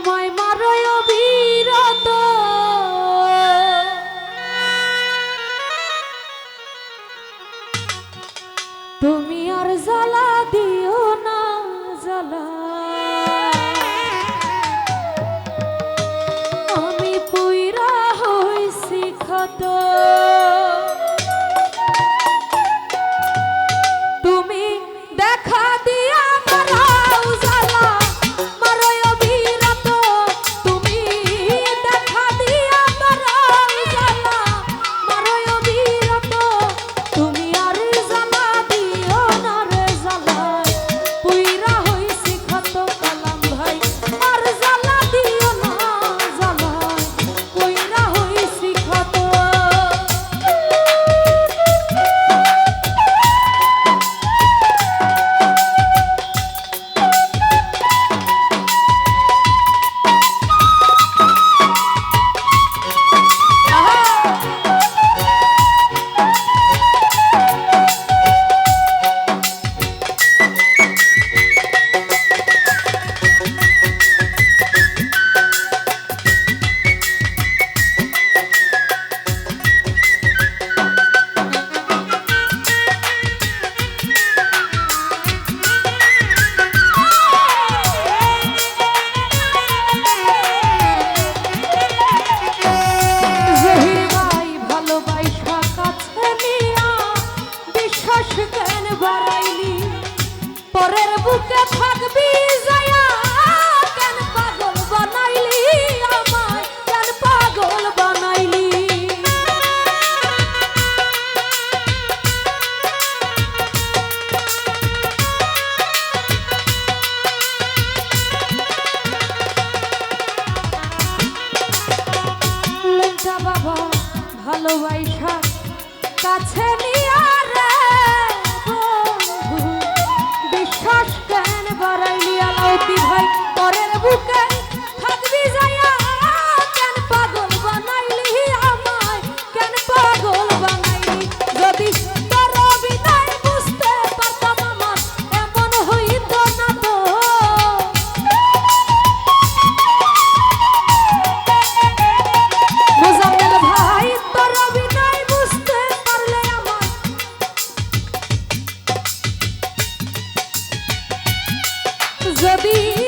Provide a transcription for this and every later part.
তোমায় মারয় যদি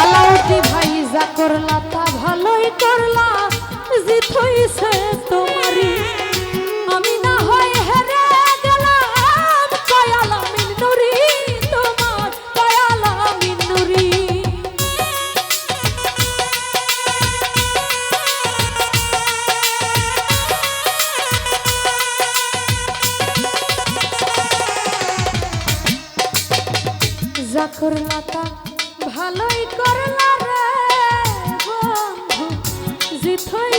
আলাউটি ভাই যা করলা তা ভালোই করলা জিত হইছে তোমারই। আমি না হয় হেরে গেলাম কয়ালা মিন্নুরি তোমার কয়ালা মিন্নুরি যা করলা তা ভালোই করলা রে বন্ধু জিথই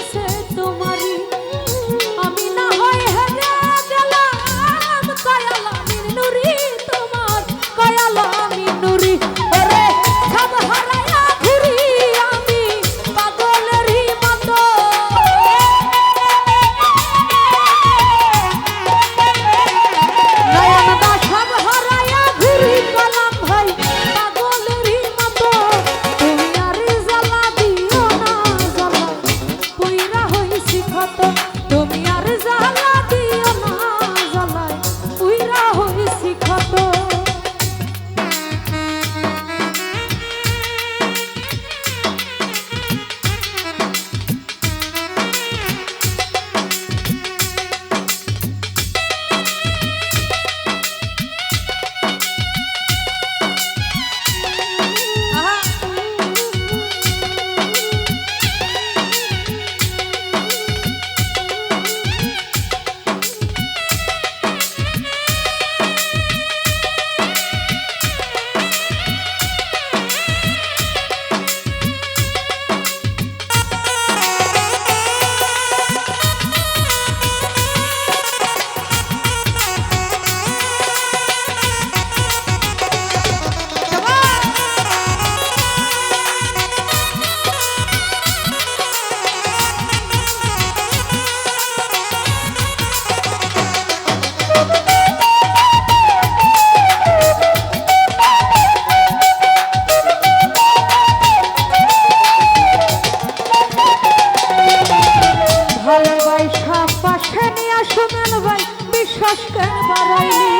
বিশ্বাস বাড়াইলি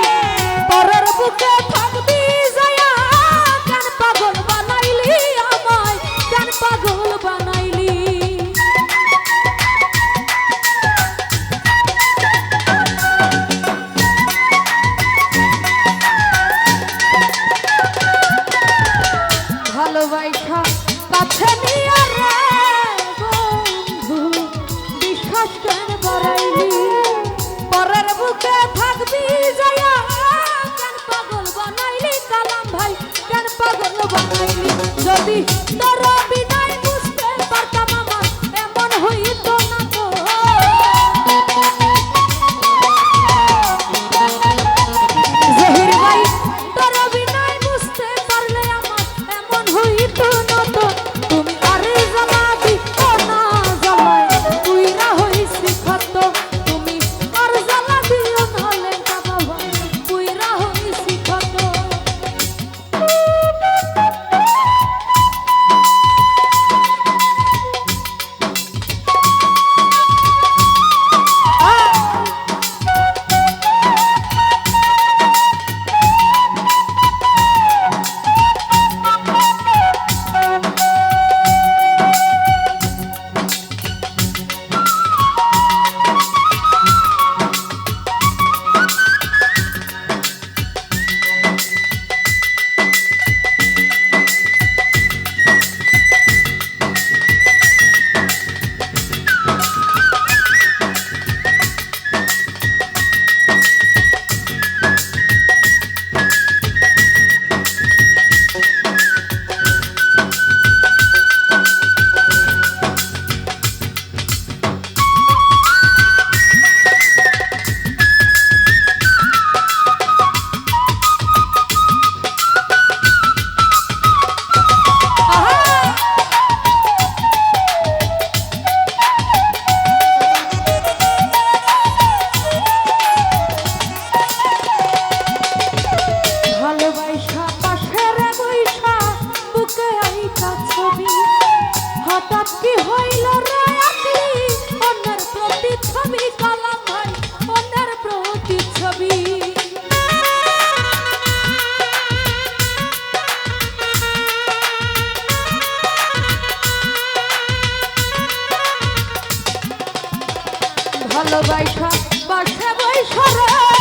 ভালোবাসা বাসা বৈশরা